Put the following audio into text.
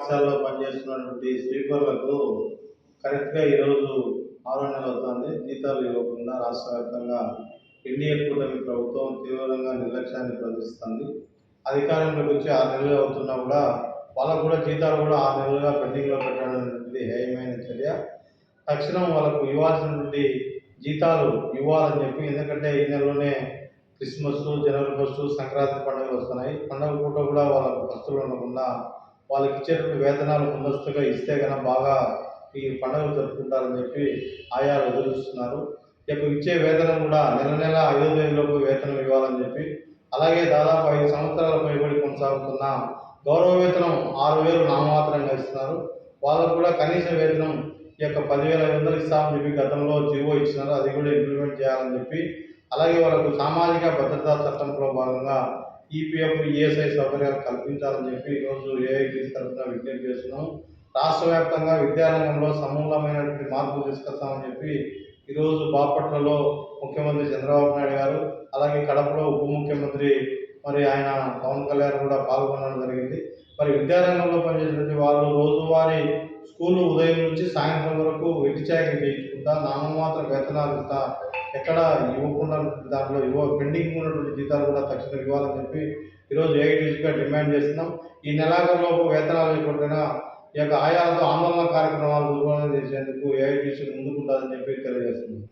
పాఠశాలలో పనిచేస్తున్నటువంటి స్వీపర్లకు కరెక్ట్గా ఈరోజు ఆరో నెల అవుతుంది. జీతాలు ఇవ్వకుండా రాష్ట్ర వ్యాప్తంగా ఎన్డీఏ కూటమి ప్రభుత్వం తీవ్రంగా నిర్లక్ష్యాన్ని ప్రదర్శిస్తుంది. అధికారంలోకి వచ్చి ఆరు నెలలు అవుతున్నా కూడా వాళ్ళకు కూడా జీతాలు కూడా ఆరు నెలలుగా పెండింగ్లో పెట్టడం అనేది హేయమైన చర్య. తక్షణం వాళ్ళకు ఇవ్వాల్సినటువంటి జీతాలు ఇవ్వాలని చెప్పి ఎందుకంటే ఈ నెలలోనే క్రిస్మస్ జనవరి ఫస్ట్ సంక్రాంతి పండుగలు వస్తున్నాయి. పండుగ పూట కూడా వాళ్ళకు ఖర్చులు ఉండకుండా వాళ్ళకి ఇచ్చేటువంటి వేతనాలు ముందస్తుగా ఇస్తే కనుక బాగా ఈ పండుగలు జరుపుకుంటారని చెప్పి ఆయాలు ఎదురుస్తున్నారు. ఇక ఇచ్చే వేతనం కూడా నెల నెల ఐదో తేదీలోపు వేతనం ఇవ్వాలని చెప్పి అలాగే దాదాపు ఐదు సంవత్సరాల పైబడి కొనసాగుతున్న గౌరవ వేతనం ఆరు వేలు నామమాత్రంగా ఇస్తున్నారు. వాళ్ళకు కూడా కనీస వేతనం ఈ యొక్క పదివేల ఐదు వందలు ఇస్తామని చెప్పి గతంలో జీవో ఇచ్చినారు. అది కూడా ఇంప్లిమెంట్ చేయాలని చెప్పి అలాగే వాళ్ళకు సామాజిక భద్రతా చట్టంలో భాగంగా ఈపీఎఫ్ ఈఎస్ఐ సౌకర్యాలు కల్పించాలని చెప్పి ఈరోజు ఏఐటీ తరఫున విజ్ఞప్తి చేస్తున్నాం. రాష్ట్ర వ్యాప్తంగా విద్యారంగంలో సమూలమైనటువంటి మార్పులు తీసుకొస్తామని చెప్పి ఈరోజు బాపట్లలో ముఖ్యమంత్రి చంద్రబాబు నాయుడు గారు అలాగే కడపలో ఉప ముఖ్యమంత్రి మరి ఆయన పవన్ కళ్యాణ్ కూడా పాల్గొనడం జరిగింది. మరి విద్యారంగంలో పనిచేసినటువంటి వాళ్ళు రోజువారీ స్కూల్ ఉదయం నుంచి సాయంత్రం వరకు వెట్టి చాకరీ చేయించుకుంటా నామమాత్ర వేతనాలు ఇస్తా ఎక్కడ ఇవ్వకుండా దాంట్లో ఇవ్వ పెండింగ్ ఉన్నటువంటి జీతాలు కూడా తక్షణం ఇవ్వాలని చెప్పి ఈరోజు ఏఐటీసీగా డిమాండ్ చేస్తున్నాం. ఈ నెలాఖరులోపు వేతనాలు ఇవ్వకుండా ఈ యొక్క ఆయాలతో ఆందోళన కార్యక్రమాలు రూపొందన చేసేందుకు ఏఐటీసీ ముందుకుంటుందని చెప్పి తెలియజేస్తున్నాం.